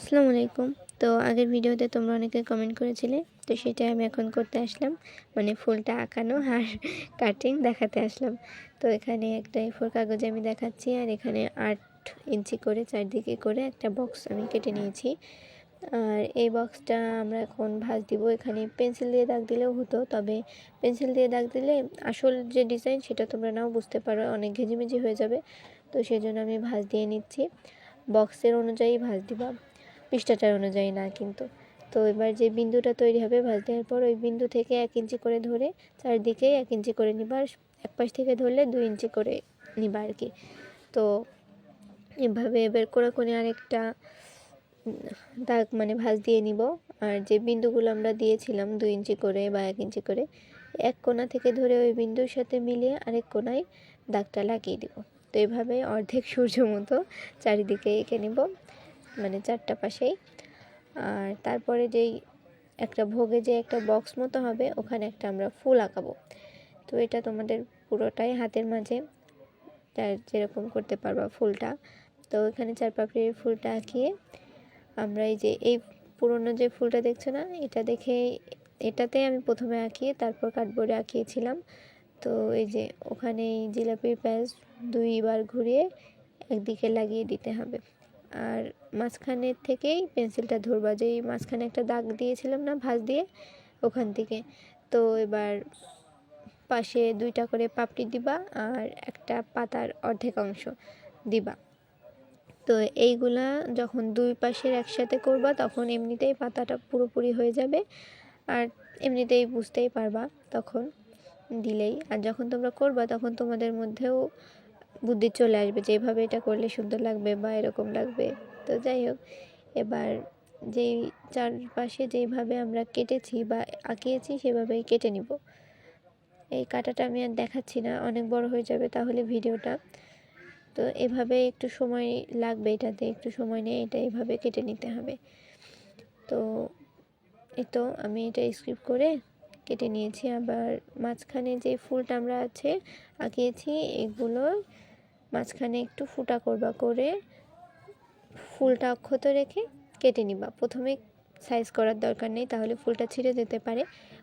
আসসালামু আলাইকুম। তো আগের ভিডিওতে তোমরা অনেকে কমেন্ট করেছিলে, তো সেটা আমি এখন করতে আসলাম। মানে ফুলটা আঁকানো আর কাটিং দেখাতে আসলাম। তো এখানে একটা এফোর কাগজে আমি দেখাচ্ছি, আর এখানে আট ইঞ্চি করে চারদিকে করে একটা বক্স আমি কেটে নিয়েছি। আর এই বক্সটা আমরা এখন ভাঁজ দিব। এখানে পেন্সিল দিয়ে দাগ দিলেও হতো, তবে পেন্সিল দিয়ে দাগ দিলে আসল যে ডিজাইন সেটা তোমরা নাও বুঝতে পারো, অনেক ঘেজিমেজি হয়ে যাবে। তো সেজন্য আমি ভাঁজ দিয়ে নিচ্ছি। বক্সের অনুযায়ী ভাঁজ দিবা। পৃষ্ঠাটার অনুযায়ী না কিন্তু। তো এবার যে বিন্দুটা তৈরি হবে ভাঁজ দেওয়ার পর ওই বিন্দু থেকে এক ইঞ্চি করে ধরে চারদিকে এক ইঞ্চি করে নিবা আর এক পাশ থেকে ধরলে দুই ইঞ্চি করে নিবা আর কি। তো এভাবে এবার করে করে আরেকটা দাগ মানে ভাঁজ দিয়ে নিব। আর যে বিন্দুগুলো আমরা দিয়েছিলাম দুই ইঞ্চি করে বা এক ইঞ্চি করে, এক কোণা থেকে ধরে ওই বিন্দুর সাথে মিলিয়ে আরেক কোণায় দাগটা লাগিয়ে দিব। তো এভাবে অর্ধেক সূর্য মতো চারিদিকে এঁকে নিব। মানে চারটা পাশেই। আর তারপরে যেই একটা ভোগে যে একটা বক্স মতো হবে, ওখানে একটা আমরা ফুল আঁকাবো। তো এটা তোমাদের পুরোটাই হাতের মাঝে যার যেরকম করতে পারবা ফুলটা। তো এখানে চার পাপড়ির ফুলটা আঁকিয়ে আমরা এই যে, এই পুরনো যে ফুলটা দেখছ না, এটা দেখে, এটাতে আমি প্রথমে আঁকিয়ে তারপর কার্ডবোর্ডে আঁকিয়েছিলাম। তো এই যে ওখানে এই জিলাপির প্যাঁচ দুইবার ঘুরিয়ে একদিকে লাগিয়ে দিতে হবে। আর মাঝখানের থেকেই পেন্সিলটা ধরবা। যেই মাঝখানে একটা দাগ দিয়েছিলাম না, ভাঁজ দিয়ে, ওখান থেকে। তো এবার পাশে দুইটা করে পাপড়ি দিবা আর একটা পাতার অর্ধেক অংশ দিবা। তো এইগুলা যখন দুই পাশের একসাথে করবা, তখন এমনিতেই পাতাটা পুরোপুরি হয়ে যাবে আর এমনিতেই বুঝতেই পারবা তখন দিলেই। আর যখন তোমরা করবা, তখন তোমাদের মধ্যেও বুদ্ধি চলে আসবে যে এভাবে এটা করলে সুন্দর লাগবে বা এরকম লাগবে। তো যাই হোক, এবার যেই চারপাশে যেইভাবে আমরা কেটেছি বা আঁকিয়েছি, সেভাবেই কেটে নিব। এই কাটাটা আমি আর দেখাচ্ছি না, অনেক বড় হয়ে যাবে তাহলে ভিডিওটা। তো এভাবে একটু সময় লাগবে এটাতে, একটু সময় নিয়ে এটা এভাবে কেটে নিতে হবে। তো এই তো আমি এটা স্ক্রিপ্ট করে কেটে নিয়েছি। আবার মাঝখানে যে ফুলটা আমরা আছে, আঁকিয়েছি, এগুলো মাঝখানে একটু ফুটা করবা করে ফুলটা অক্ষত রেখে কেটে নিবা। প্রথমে সাইজ করার দরকার নেই, তাহলে ফুলটা ছিঁড়ে যেতে পারে।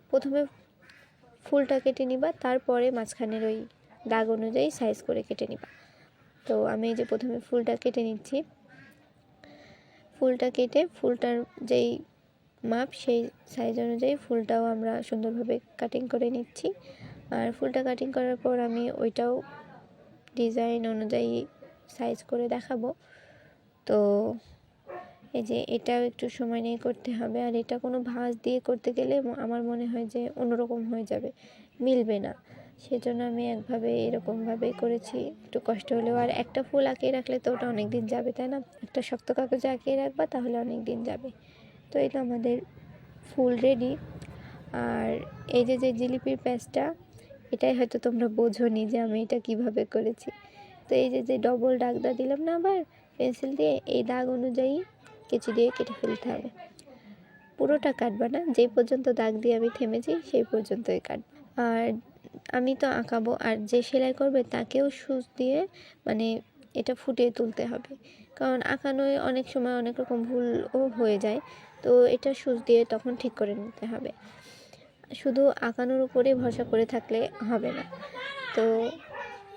প্রথমে ফুলটা কেটে নিবা, তারপরে মাঝখানের ওই দাগ অনুযায়ী সাইজ করে কেটে নিবা। তো আমি এই যে প্রথমে ফুলটা কেটে নিচ্ছি। ফুলটা কেটে ফুলটার যেই মাপ, সেই সাইজ অনুযায়ী ফুলটাও আমরা সুন্দরভাবে কাটিং করে নিচ্ছি। আর ফুলটা কাটিং করার পর আমি ওইটাও ডিজাইন অনুযায়ী সাইজ করে দেখাবো। তো এই যে এটাও একটু সময় নিয়ে করতে হবে। আর এটা কোনো ভাঁজ দিয়ে করতে গেলে আমার মনে হয় যে অন্যরকম হয়ে যাবে, মিলবে না। সেজন্য আমি একভাবে এরকমভাবেই করেছি। একটু কষ্ট হলেও আর একটা ফুল আঁকিয়ে রাখলে তো ওটা অনেক দিন যাবে, তাই না? একটা শক্ত কাগজে আঁকিয়ে রাখবা তাহলে অনেক দিন যাবে। তো এটা আমাদের ফুল রেডি আর এই যে যে জিলিপির প্যাচটা এটাই হয়তো তোমরা বোঝোনি যে আমি এটা কীভাবে করেছি। তো এই যে যে ডবল দাগটা দিলাম না আবার পেন্সিল দিয়ে, এই দাগ অনুযায়ী কেচি দিয়ে কেটে ফেলতে হবে। পুরোটা কাটবা না যেই পর্যন্ত দাগ দিয়ে আমি থেমেছি, সেই পর্যন্তই কাটবো। আর আমি তো আঁকাবো, আর যে সেলাই করবে তাকেও সুচ দিয়ে মানে এটা ফুটিয়ে তুলতে হবে। কারণ আঁকানোয় অনেক সময় অনেক রকম ভুলও হয়ে যায়, তো এটা সুচ দিয়ে তখন ঠিক করে নিতে হবে। শুধু আঁকানোর উপরে ভরসা করে থাকলে হবে না। তো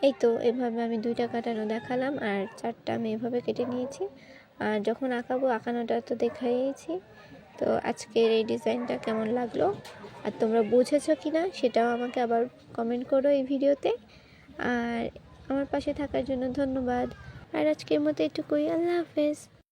এই তো এভাবে আমি দুইটা কাটানো দেখালাম আর চারটা আমি এভাবে কেটে নিয়েছি। আর যখন আঁকাবো আঁকানোটা তো দেখাইয়েছি। তো আজকের এই ডিজাইনটা কেমন লাগল আর তোমরা বুঝেছ কি না সেটাও আমাকে আবার কমেন্ট করো এই ভিডিওতে। আর আমার পাশে থাকার জন্য ধন্যবাদ। আর আজকের মতো এটুকুই। আল্লাহ হাফেজ।